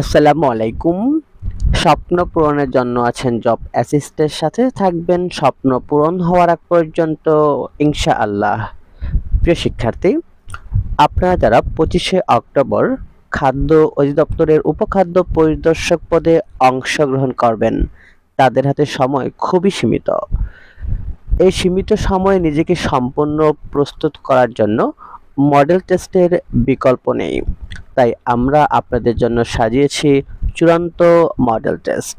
আসসালামু আলাইকুম স্বপ্ন পূরণের জন্য আছেন জব অ্যাসিস্টের সাথে থাকবেন। স্বপ্ন পূরণ হওয়ার আগ পর্যন্ত ইনশা আল্লাহ প্রিয় শিক্ষার্থী, আপনারা যারা পঁচিশে অক্টোবর খাদ্য অধিদপ্তরের উপখাদ্য পরিদর্শক পদে অংশগ্রহণ করবেন, তাদের হাতে সময় খুবই সীমিত। এই সীমিত সময়ে নিজেকে সম্পূর্ণ প্রস্তুত করার জন্য মডেল টেস্টের বিকল্প নেই। তাই আমরা আপনাদের জন্য সাজিয়েছি চূড়ান্ত মডেল টেস্ট।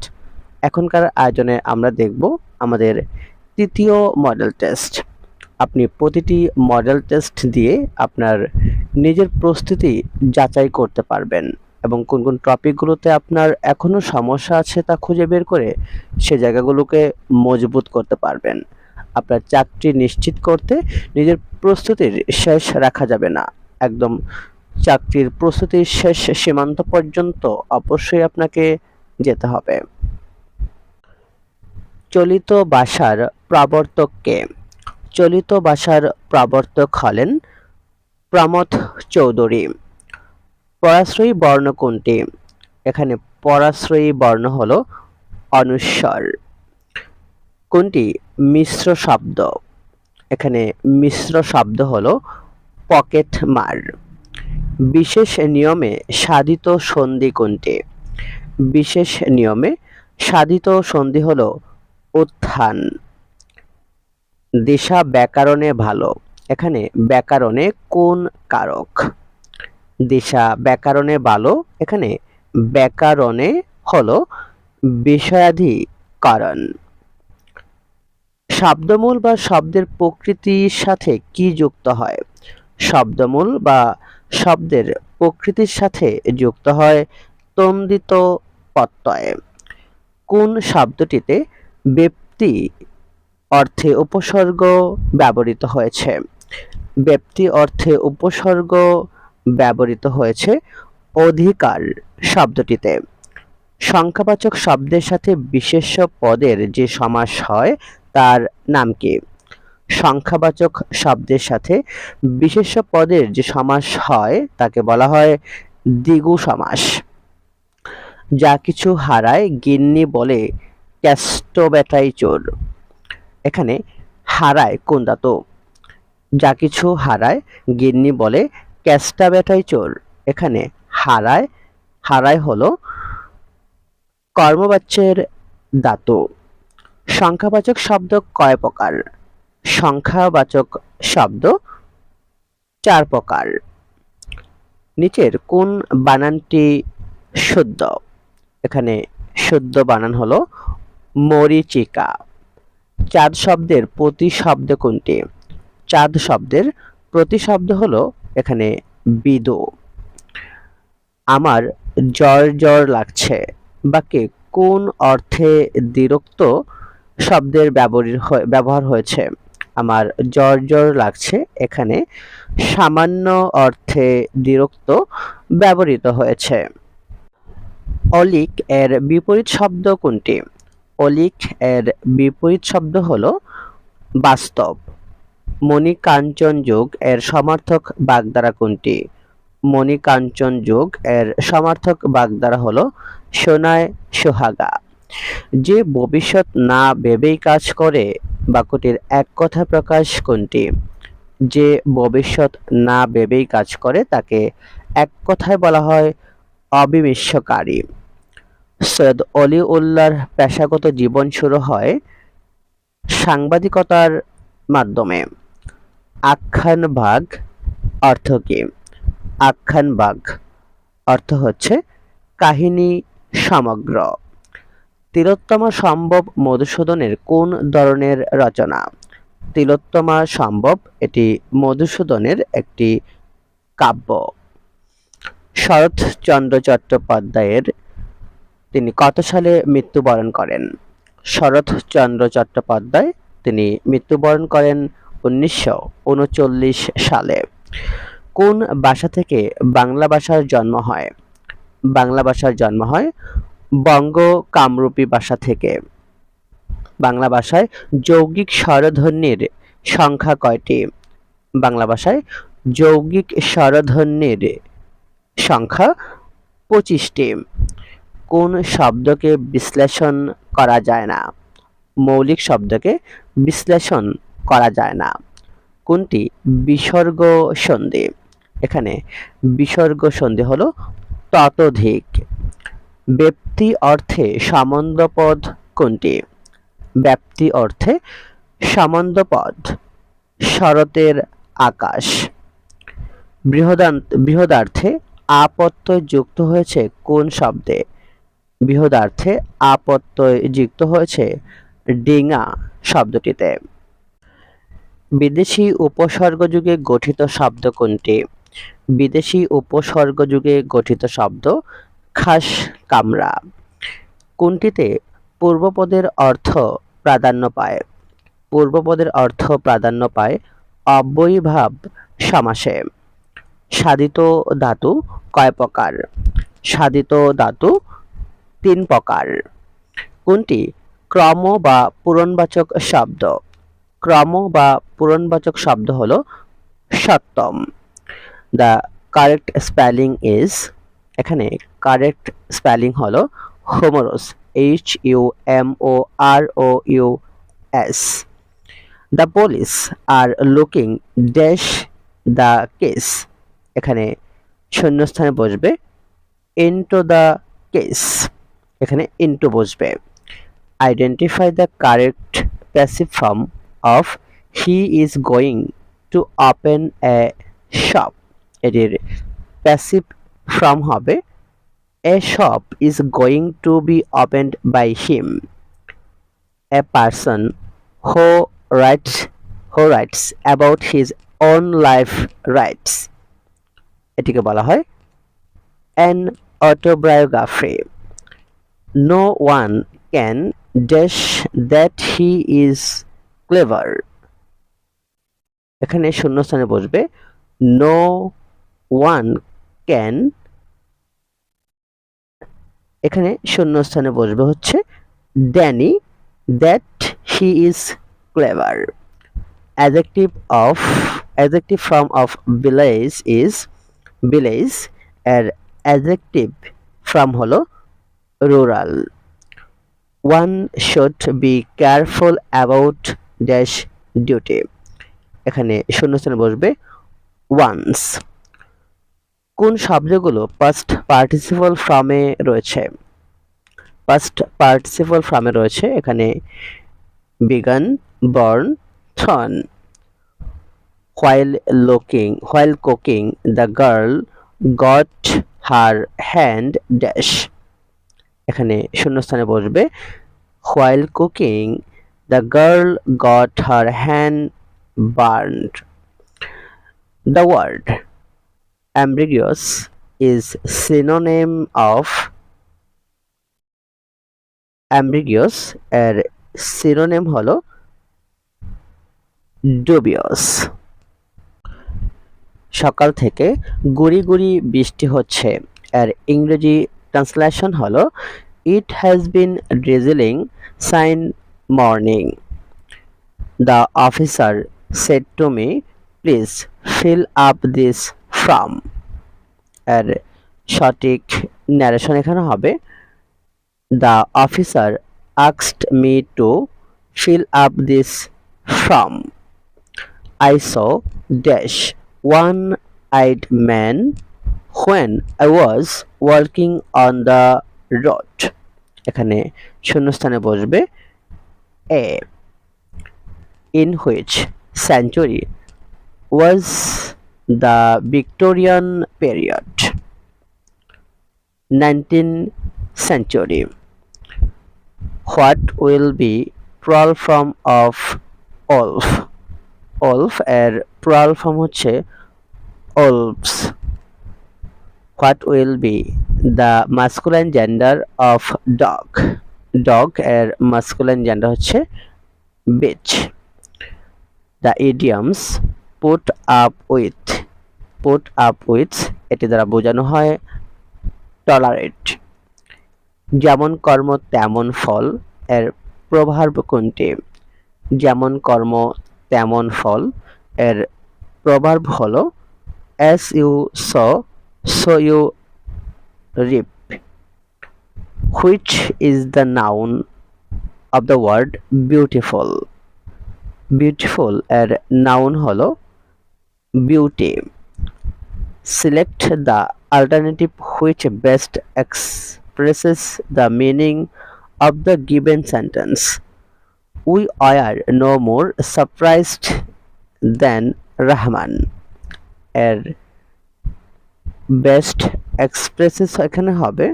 এখনকার আয়োজনে আমরা দেখব আমাদের তৃতীয় মডেল টেস্ট। আপনি প্রতিটি মডেল টেস্ট দিয়ে আপনার নিজের প্রস্তুতি যাচাই করতে পারবেন এবং কোন কোন টপিকগুলোতে আপনার এখনও সমস্যা আছে তা খুঁজে বের করে সে জায়গাগুলোকে মজবুত করতে পারবেন। আপনার চাকরি নিশ্চিত করতে নিজের প্রস্তুতির শেষ রাখা যাবে না। একদম চাকরির প্রস্তুতির শেষ সীমান্ত পর্যন্ত অবশ্যই আপনাকে যেতে হবে। চলিত ভাষার প্রবর্তক কে? চলিত ভাষার প্রবর্তক হলেন প্রমথ চৌধুরী। পরাশ্রয়ী বর্ণ কোনটি? এখানে পরাশ্রয়ী বর্ণ হল অনুস্বর। কোনটি? মিশ্র শব্দ। এখানে মিশ্র শব্দ হলো পকেট মার। বিশেষ নিয়মে সাধিত সন্ধি কোনটি? বিশেষ নিয়মে সাধিত সন্ধি হল উত্থান। দিশা ব্যাকরণে ভালো। এখানে ব্যাকরণে কোন কারক? দিশা ব্যাকরণে ভালো। এখানে ব্যাকরণে হলো বিষয়াধিকরণ। শব্দমূল বা শব্দের প্রকৃতির সাথে কি যুক্ত হয়? শব্দমূল বা শব্দের প্রকৃতির সাথে যুক্ত হয় তন্দিত প্রত্যয়। কোন শব্দটিতে ব্যক্তি অর্থে উপসর্গ ব্যবহৃত হয়েছে? ব্যক্তি অর্থে উপসর্গ ব্যবহৃত হয়েছে অধিকার শব্দটিতে। সংখ্যাবাচক শব্দের সাথে বিশেষ্য পদের যে সমাস হয় তার নাম কি? সংখ্যাবাচক শব্দের সাথে বিশেষ্য পদের যে সমাস হয়, তাকে বলা হয় দ্বিগু সমাস। যা কিছু হারায় গিন্নি বলে ক্যাস্টোব্যাটাই চোর। এখানে হারায় কোন দাতো? যা কিছু হারায় গিন্নি বলে ক্যাস্টাবেটাই চোর। এখানে হারায় হারায় হলো কর্মবাচ্যের দাতু। সংখ্যাবাচক শব্দ কয় প্রকার? সংখ্যাবাচক শব্দ চার প্রকার। নিচের কোন বানানটি শুদ্ধ? এখানে শুদ্ধ বানান হলো মরিচিকা। চাঁদ শব্দের প্রতি শব্দ কোনটি? চাঁদ শব্দের প্রতি শব্দ হলো এখানে বিদু। আমার জ্বর জ্বর লাগছে। বাক্যে কোন অর্থে দ্বিরুক্ত শব্দের ব্যবহার হয়েছে। আমার জ্বর জ্বর লাগছে। এখানে সামান্য অর্থে দ্বিরুক্ত ব্যবহৃত হয়েছে। অলিক এর বিপরীত শব্দ কোনটি? অলিক এর বিপরীত শব্দ হল বাস্তব। মণিকাঞ্চন যুগ এর সমার্থক বাগধারা কোনটি? মণিকাঞ্চন যুগ এর সমার্থক বাগধারা হল সোনায় সোহাগা। যে ভবিষ্যৎ না ভেবেই কাজ করে, বাক্যটির এক কথা প্রকাশ কোনটি? যে ভবিষ্যৎ না ভেবেই কাজ করে, তাকে এক কথায় বলা হয় অবিমিশ্বকারী সৈয়দ অলি উল্লাহর পেশাগত জীবন শুরু হয় সাংবাদিকতার মাধ্যমে। আখ্যান ভাগ অর্থ কি? আখ্যান ভাগ অর্থ হচ্ছে কাহিনী সমগ্র। তিলোত্তমা সম্ভব মধুসূদনের কোন ধরনের রচনা? তিলোত্তমা সম্ভব এটি মধুসূদনের একটি কাব্য। শরৎচন্দ্র চট্টোপাধ্যায়ের তিনি কত সালে মৃত্যুবরণ করেন? শরৎচন্দ্র চট্টোপাধ্যায় তিনি মৃত্যুবরণ করেন উনিশশো উনচল্লিশ সালে। কোন ভাষা থেকে বাংলা ভাষার জন্ম হয়? বাংলা ভাষার জন্ম হয় বঙ্গ কামরূপী ভাষা থেকে। বাংলা ভাষায় যৌগিক স্বরধ্বনির সংখ্যা কয়টি? বাংলা ভাষায় যৌগিক স্বরধ্বনির সংখ্যা পঁচিশটি। কোন শব্দকে বিশ্লেষণ করা যায় না? মৌলিক শব্দকে বিশ্লেষণ করা যায় না। কোনটি? বিসর্গ সন্ধি। এখানে বিসর্গ সন্ধি হলো ততোধিক। ব্যক্তি অর্থে সামন্তপদ কোনটি? ব্যাপ্তি অর্থে সামন্তপদ, শরতের আকাশ। বৃহদান্ত বৃহদার্থে আপত্যয় যুক্ত হয়েছে কোন শব্দে? বৃহদার্থে আপত্যয় যুক্ত হয়েছে ডিঙা শব্দটিতে। বিদেশি উপসর্গ যুগে গঠিত শব্দ কোনটি? বিদেশি উপসর্গ যুগে গঠিত শব্দ খাস কামরা। কোনটিতে পূর্বপদের অর্থ প্রাধান্য পায়? পূর্বপদের অর্থ প্রাধান্য পায় অব্যয়ীভাব সমাসে। সাধিত ধাতু কয় প্রকার? সাধিত ধাতু তিন প্রকার। কোনটি ক্রম বা পূরণবাচক শব্দ? ক্রম বা পূরণবাচক শব্দ হলো সপ্তম দ্য কারেক্ট স্পেলিং ইজ এখানে কারেক্ট স্পেলিং হলো humorous H U M O R O U S the police are looking dash the case এখানে শূন্যস্থানে বসবে ইনটু দ্য কেস এখানে ইনটু বসবে। Identify the correct passive form of he is going to open a shop এটির passive form হবে a shop is going to be opened by him a person who writes who writes about his own life writes এটিকে বলা হয় an autobiography no one can dash that he is clever এখানে শূন্যস্থানে বসবে no one can এখানে শূন্য স্থানে বসবে হচ্ছে deny that he is clever adjective of adjective form of village is village এর অ্যাজেক্টিভ ফর্ম হল rural one should be careful about dash duty এখানে শূন্য স্থানে বসবে ওয়ান্স কোন শব্দগুলো ফার্স্ট পার্টিসিপল ফর্মে রয়েছে? ফার্স্ট পার্টিসিপল ফর্মে রয়েছে, এখানে began born থন while looking while cooking the girl got her hand dash এখানে শূন্যস্থানে বসবে। While cooking the girl got her hand burn the word ambiguous is synonym of ambiguous এর synonym হলো ডুবিয়াস সকাল থেকে গুড়ি গুড়ি বৃষ্টি হচ্ছে এর ইংরেজি ট্রান্সলেশন হলো it has been drizzling since morning the officer said to me please fill up this form এর সঠিক ন্যারেশন এখানে হবে the officer আক্সড me to fill up this form I saw dash one-eyed man when I was walking on the road এখানে শূন্যস্থানে বসবে a in which century was the Victorian period 19th century. What will be plural form of wolf wolf এর plural form হচ্ছে wolves what will be the masculine gender of dog dog এর masculine gender হচ্ছে bitch the idioms put up with put up with এটি দ্বারা বোঝানো হয় tolerate যেমন কর্ম, তেমন ফল এর প্রভাব কোনটি? যেমন কর্ম, তেমন ফল এর প্রভাব হলো as you sow so you reap which is the noun of the word beautiful beautiful এর নাউন হলো Beauty select the alternative which best expresses the meaning of the given sentence. We are no more surprised than Rahman. এর best expresses এখানে হবে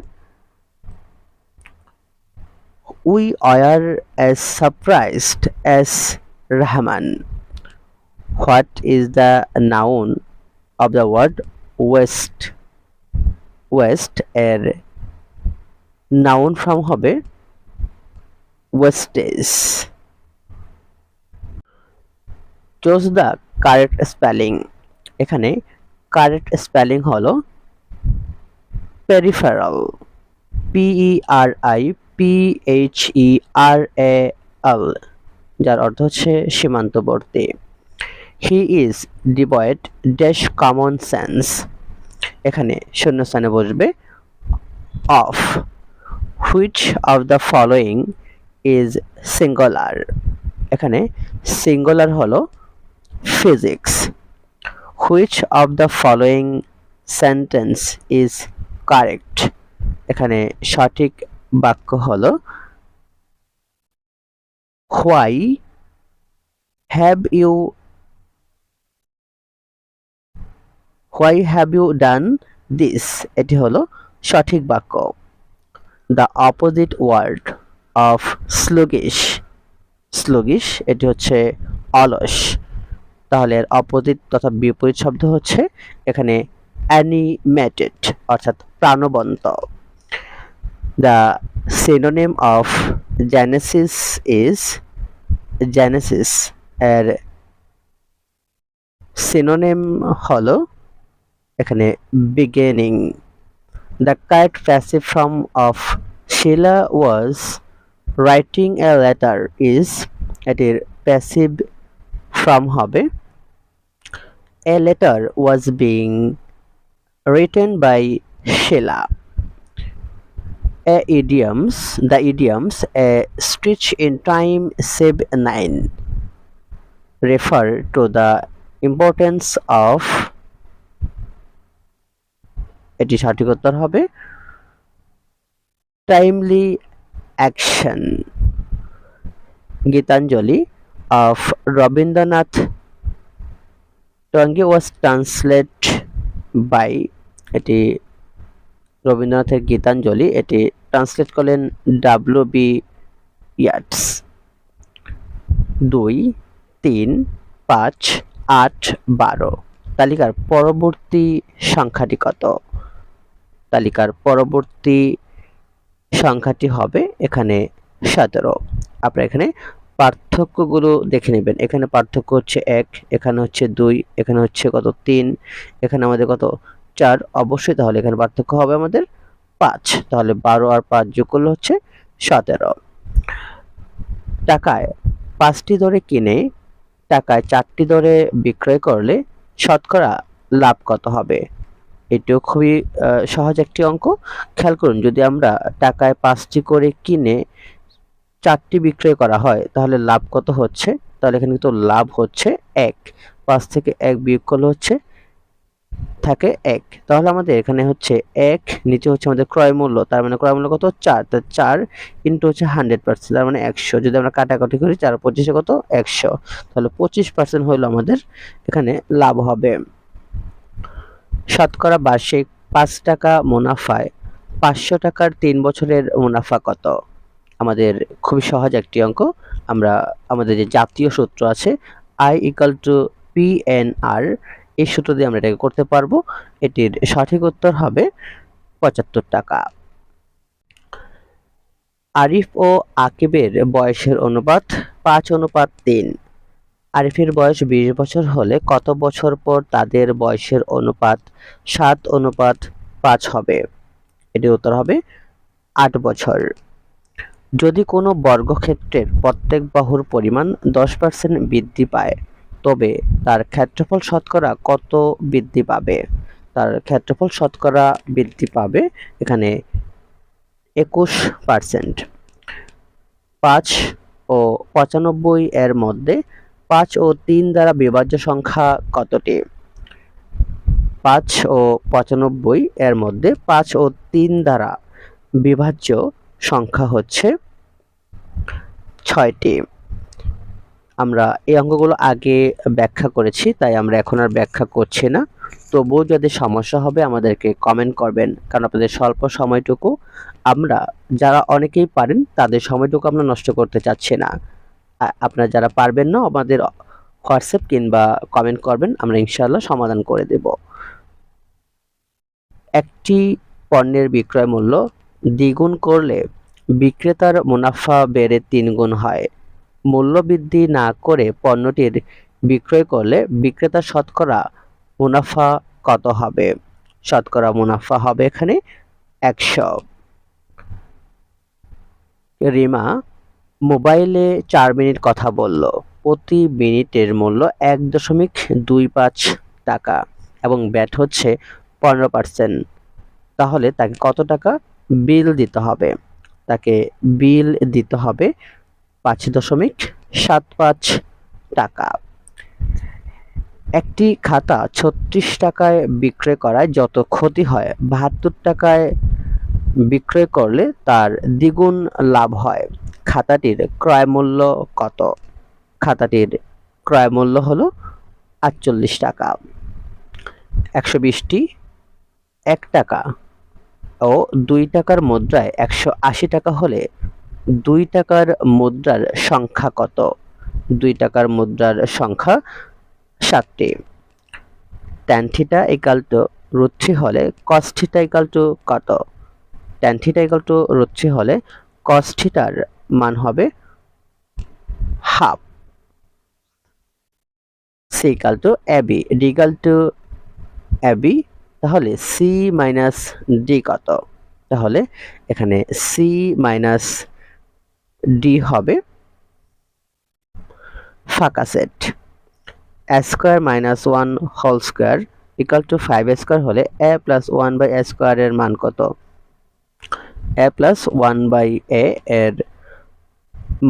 we are as surprised as Rahman. What is the noun of the word west? West এর noun form হবে wastage choose the correct spelling এখানে correct spelling হলো peripheral P E R I P H E R A L যার অর্থ হচ্ছে সীমান্তবর্তী। He is devoid dash common sense এখানে শূন্যস্থানে বসবে of which of the following is singular এখানে সিঙ্গুলার হলো physics which of the following sentence is correct এখানে সঠিক বাক্য হলো why have you why have you done this এটি হলো সঠিক বাক্য। The opposite word of sluggish sluggish এটি হচ্ছে অলস। তাহলে এর অপোজিট তথা বিপরীত শব্দ হচ্ছে এখানে অ্যানিমেটেড অর্থাৎ প্রাণবন্ত। The synonym of genesis is genesis এর সিনোনেম হলো এখানে beginning the correct passive form of Sheila was writing a letter is এটির প্যাসিভ ফর্ম হবে a letter was being written by Sheila. A idioms, the idioms a stitch in time save nine refer to the importance of এটি সঠিক উত্তর হবে। Timely action Gitanjali of Rabindranath Tongi was translate by এটি রবীন্দ্রনাথের গীতাঞ্জলি। এটি translate করলেন W B ইয়ার্টস দুই, তিন, পাঁচ, আট, বারো। তালিকার পরবর্তী সংখ্যাটি কত? তালিকার পরবর্তী সংখ্যাটি হবে এখানে সতেরো। আপনারা এখানে পার্থক্যগুলো দেখে নেবেন। এখানে পার্থক্য হচ্ছে এক, এখানে হচ্ছে দুই, এখানে হচ্ছে কত? তিন, এখানে আমাদের কত? চার। অবশ্যই তাহলে এখানে পার্থক্য হবে আমাদের পাঁচ। তাহলে বারো আর পাঁচ যোগ করলে হচ্ছে সতেরো। টাকায় পাঁচটি দরে কিনে, টাকায় চারটি দরে বিক্রয় করলে শতকরা লাভ কত হবে? এটিও খুবই সহজ একটি অঙ্ক। খেয়াল করুন, যদি আমরা টাকায় পাঁচটি করে কিনে চারটি বিক্রয় করা হয়, তাহলে লাভ কত হচ্ছে? তাহলে এখানে কিন্তু লাভ হচ্ছে এক। পাঁচ থেকে এক বিয়োগ করলে হচ্ছে থাকে এক। তাহলে আমাদের এখানে হচ্ছে এক, নিচে হচ্ছে আমাদের ক্রয় মূল্য, তার মানে ক্রয় মূল্য কত? চার। তার চার ইন্টু হচ্ছে হান্ড্রেড পার্সেন্ট তার মানে একশো। যদি আমরা কাটাকাটি করি, চার পঁচিশে কত? একশো। তাহলে পঁচিশ পার্সেন্ট হইল আমাদের এখানে লাভ হবে। শতকরা বার্ষিক পাঁচ টাকা মুনাফায় পাঁচশো টাকার তিন বছরের মুনাফা কত? আমাদের খুবই সহজ একটি অঙ্ক। আমরা, আমাদের যে জাতীয় সূত্র আছে I equal to P N R এই সূত্র দিয়ে আমরা এটাকে করতে পারব। এটির সঠিক উত্তর হবে পঁচাত্তর টাকা। আরিফ ও আকিবের বয়সের অনুপাত পাঁচ অনুপাত তিন। আরিফের বয়স বিশ বছর হলে কত বছর পর তাদের বয়সের অনুপাত সাত অনুপাত পাঁচ হবে? এটি উত্তর হবে আট বছর। যদি কোনো বর্গক্ষেত্রের প্রত্যেক বাহুর পরিমাণ দশ পার্সেন্ট বৃদ্ধি পায়, তবে তার ক্ষেত্রফল শতকরা কত বৃদ্ধি পাবে? তার ক্ষেত্রফল শতকরা বৃদ্ধি পাবে এখানে একুশ পার্সেন্ট পাঁচ ও পঁচানব্বই এর মধ্যে পাঁচ ও তিন দ্বারা বিভাজ্য সংখ্যা কতটি? পাঁচ ও পঁচানব্বই এর মধ্যে পাঁচ ও তিন দ্বারা বিভাজ্য সংখ্যা হচ্ছে ছয়টি। আমরা এই অঙ্কগুলো আগে ব্যাখ্যা করেছি, তাই আমরা এখন আর ব্যাখ্যা করছি না। তবুও যদি সমস্যা হবে, আমাদেরকে কমেন্ট করবেন। কারণ আপনাদের স্বল্প সময়টুকু আমরা, যারা অনেকেই পারেন, তাদের সময়টুকু আমরা নষ্ট করতে চাচ্ছি না। আপনারা যারা পারবেন না, আমাদের হোয়াটসঅ্যাপ কিংবা কমেন্ট করবেন, আমরা ইনশাআল্লাহ সমাধান করে দেব। একটি পণ্যের বিক্রয় মূল্য দ্বিগুণ করলে বিক্রেতার মুনাফা বেড়ে তিন গুণ হয়। মূল্য বৃদ্ধি না করে পণ্যটির বিক্রয় করলে বিক্রেতার শতকরা মুনাফা কত হবে? শতকরা মুনাফা হবে এখানে একশো। রিমা মোবাইলে চার মিনিট কথা বলল। প্রতি মিনিটের মূল্য এক দশমিক দুই পাঁচ টাকা এবং ব্যাট হচ্ছে পনেরো পার্সেন্ট। তাহলে তাকে কত টাকা বিল দিতে হবে? তাকে বিল দিতে হবে পাঁচ দশমিক সাত পাঁচ টাকা। একটি খাতা ছত্রিশ টাকায় বিক্রয় করায় যত ক্ষতি হয়, বাহাত্তর টাকায় বিক্রয় করলে তার দ্বিগুণ লাভ হয়। খাতাটির ক্রয় মূল্য কত? খাতাটির ক্রয় মূল্য হলো আটচল্লিশ টাকা। একশো বিশটি, এক টাকা ও দুই টাকার মুদ্রায় একশো আশি টাকা হলে দুই টাকার মুদ্রার সংখ্যা কত? দুই টাকার মুদ্রার সংখ্যা সাতটি। Tan theta equal to three হলে কস থিটা ইকাল টু কত? Tan theta equal to three হলে কস থিটার মান হবে half C equal to A B D equal to A B তাহলে সি মাইনাস ডি কত? তাহলে এখানে সি মাইনাস ডি হবে ফাঁকা set square minus one whole square equal to five square হলে A plus one by A স্কোয়ারের মান কত? A plus one by A এর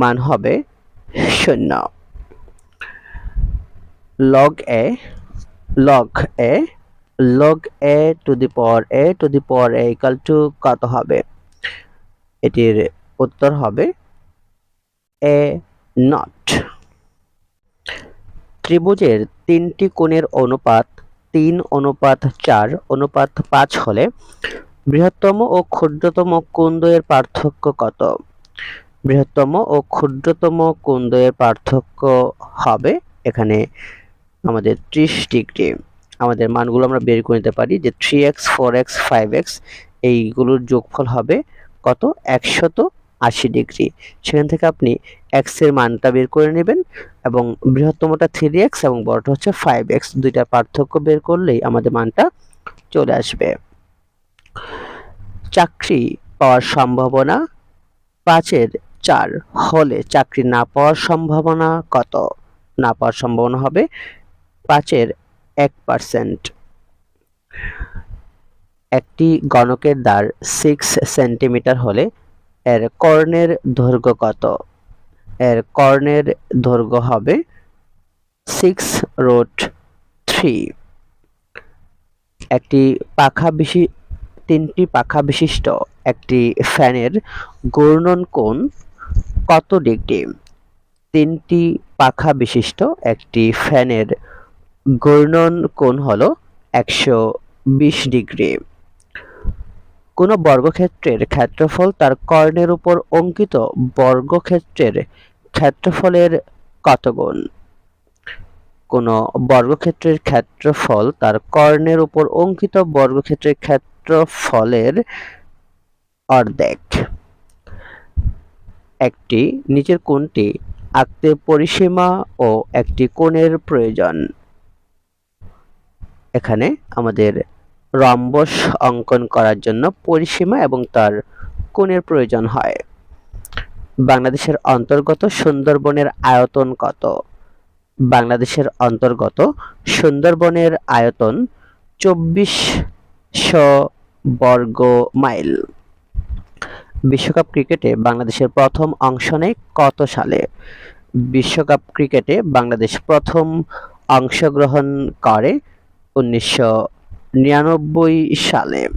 মান হবে শূন্য। Log A log A log A to the power A to the power A equal to কত হবে? এটির উত্তর হবে এ নট ত্রিভুজের তিনটি কোণের অনুপাত তিন, অনুপাত চার, অনুপাত পাঁচ হলে বৃহত্তম ও ক্ষুদ্রতম কোণদ্বয়ের পার্থক্য কত? বৃহত্তম ও ক্ষুদ্রতম কোণদ্বয়ের পার্থক্য হবে? এখানে আমাদের ত্রিশ ডিগ্রি। আমাদের মানগুলো আমরা বের করে নিতে পারি যে three X four X five X এইগুলোর যোগফল হবে কত? একশত আশি ডিগ্রি। সেখান থেকে আপনি এক্সের মানটা বের করে নেবেন এবং বৃহত্তমটা থ্রি এক্স এবং বড়টা হচ্ছে ফাইভ এক্স দুইটার পার্থক্য বের করলেই আমাদের মানটা চলে আসবে। চাকরি পাওয়ার সম্ভাবনা পাঁচের চার হলে চাকরি না পাওয়ার সম্ভাবনা কত? না পাওয়ার সম্ভাবনা হবে পাঁচের এক পার্সেন্ট একটি গণকের দ্বার সিক্স সেন্টিমিটার হলে এর কর্ণের দৈর্ঘ্য কত? এর কর্ণের দৈর্ঘ্য হবে সিক্স রোট থ্রি একটি পাখা বিশি তিনটি পাখা বিশিষ্ট একটি ফ্যানের ঘূর্ণন কোণ কত ডিগ্রি? তিনটি পাখা বিশিষ্ট একটি ফ্যানের ঘূর্ণন কোণ হলো একশো বিশ ডিগ্রি। কোনো বর্গক্ষেত্রের ক্ষেত্রফল তার কর্ণের উপর অঙ্কিত বর্গক্ষেত্রের ক্ষেত্রফলের কত গুণ কোনো বর্গক্ষেত্রের ক্ষেত্রফল তার কর্ণের উপর অঙ্কিত বর্গক্ষেত্রের ক্ষেত্রফলের অর্ধেক। একটি নিচের কোণটি আঁকতে পরিসীমা ও একটি কোণের প্রয়োজন। এখানে আমাদের রম্বস অঙ্কন করার জন্য পরিসীমা এবং তার কোণের প্রয়োজন হয়। বাংলাদেশের অন্তর্গত সুন্দরবনের আয়তন কত? বাংলাদেশের অন্তর্গত সুন্দরবনের আয়তন চব্বিশশো বর্গ মাইল। বিশ্বকাপ ক্রিকেটে বাংলাদেশের প্রথম অংশ নেয় কত সালে? বিশ্বকাপ ক্রিকেটে বাংলাদেশ প্রথম অংশগ্রহণ করে উনিশশো নিরানব্বই সালে।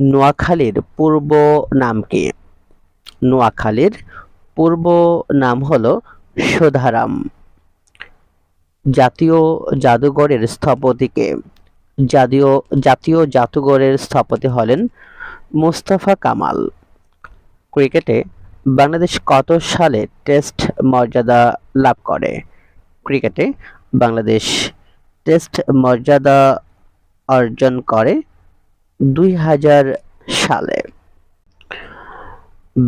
নোয়াখালীর পূর্ব নাম কি? নোয়াখালীর পূর্ব নাম হলো সুধারাম। জাতীয় জাদুঘরের স্থপতিকে। জাতীয় জাতীয় জাদুঘরের স্থপতি হলেন মোস্তফা কামাল। ক্রিকেটে বাংলাদেশ কত সালে টেস্ট মর্যাদা লাভ করে? ক্রিকেটে বাংলাদেশ টেস্ট মর্যাদা অর্জন করে দুই হাজার সালে।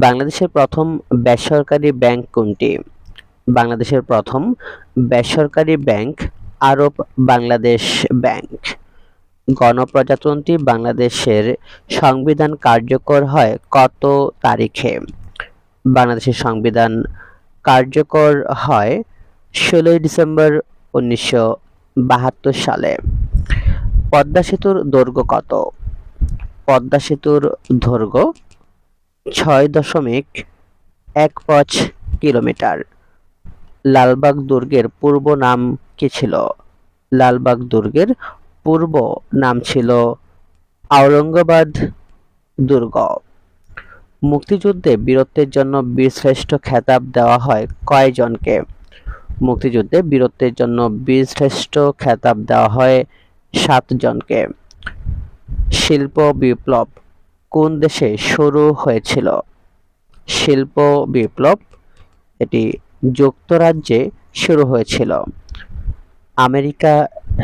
বাংলাদেশের প্রথম বেসরকারি ব্যাংক কোনটি? বাংলাদেশের প্রথম বেসরকারি ব্যাংক আরব বাংলাদেশ ব্যাংক। গণপ্রজাতন্ত্রী বাংলাদেশের সংবিধান কার্যকর হয় কত তারিখে? বাংলাদেশের সংবিধান কার্যকর হয় ষোলোই ডিসেম্বর উনিশশো বাহাত্তর সালে। পদ্মা সেতুর দৈর্ঘ্য কত? পদ্মা সেতুর দৈর্ঘ্য ছয় দশমিক এক পাঁচ কিলোমিটার। লালবাগ দুর্গের পূর্ব নাম কি ছিল? লালবাগ দুর্গের পূর্ব নাম ছিল আওরঙ্গাবাদ দুর্গ। মুক্তিযুদ্ধে বীরত্বের জন্য বীরশ্রেষ্ঠ খেতাব দেওয়া হয় কয়জনকে? মুক্তিযুদ্ধে বীরত্বের জন্য বীরশ্রেষ্ঠ খেতাব দেওয়া হয় সাতজনকে। শিল্প বিপ্লব কোন দেশে শুরু হয়েছিল? শিল্প বিপ্লব, এটি যুক্তরাজ্যে শুরু হয়েছিল। আমেরিকা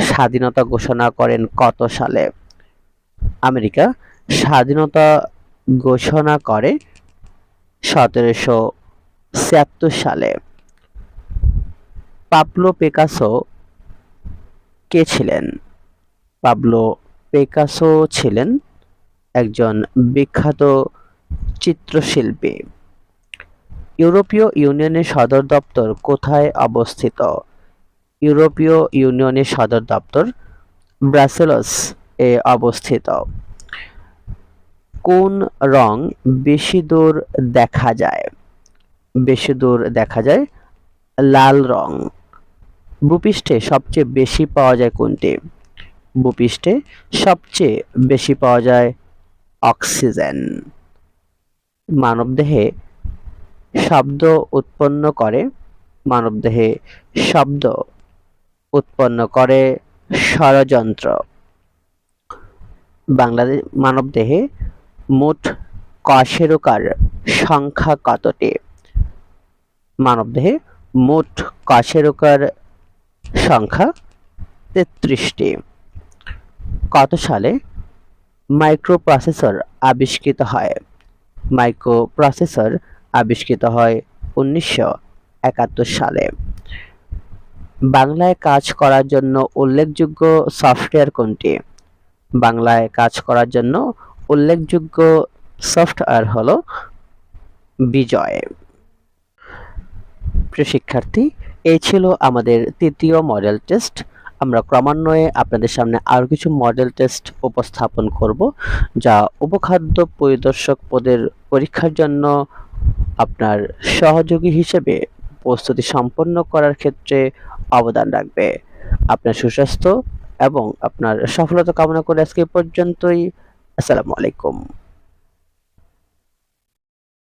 স্বাধীনতা ঘোষণা করেন কত সালে? আমেরিকা স্বাধীনতা ঘোষণা করে সতেরোশো ছিয়াত্তর সালে। পাবলো পেকাসো কে ছিলেন? পাবলো পেকাসো ছিলেন একজন বিখ্যাত চিত্রশিল্পী। ইউরোপীয় ইউনিয়নের সদর দপ্তর কোথায় অবস্থিত? ইউরোপীয় ইউনিয়নের সদর দপ্তর ব্রাসেলস এ অবস্থিত। কোন রং বেশি দূর দেখা যায়? বেশি দূর দেখা যায় লাল রং। ভূপৃষ্ঠে সবচেয়ে বেশি পাওয়া যায় কোনটি? ভূপৃষ্ঠে সবচেয়ে বেশি পাওয়া যায় অক্সিজেন। মানবদেহে শব্দ উৎপন্ন করে। মানবদেহে শব্দ উৎপন্ন করে ষড়যন্ত্র। বাংলাদেশ মানবদেহে মোট কশেরুকার সংখ্যা কতটি? মানবদেহে মোট কশেরুকার সংখ্যা তেত্রিশটি। কত সালে মাইক্রোপ্রসেসর আবিষ্কৃত হয়? মাইক্রোপ্রসেসর আবিষ্কৃত হয় উনিশশো একাত্তর সালে। বাংলায় কাজ করার জন্য উল্লেখযোগ্য সফটওয়্যার কোনটি? বাংলায় কাজ করার জন্য উল্লেখযোগ্য সফটওয়্যার হল বিজয়। প্রিয় শিক্ষার্থী, এই ছিল আমাদের তৃতীয় মডেল টেস্ট আমরা ক্রমান্বয়ে আপনাদের সামনে আরও কিছু মডেল টেস্ট উপস্থাপন করব, যা উপখাদ্য পরিদর্শক পদের পরীক্ষার জন্য আপনার সহযোগী হিসেবে প্রস্তুতি সম্পন্ন করার ক্ষেত্রে অবদান রাখবে। আপনার সুস্বাস্থ্য এবং আপনার সফলতা কামনা করে আজকে পর্যন্তই। আসসালামু আলাইকুম।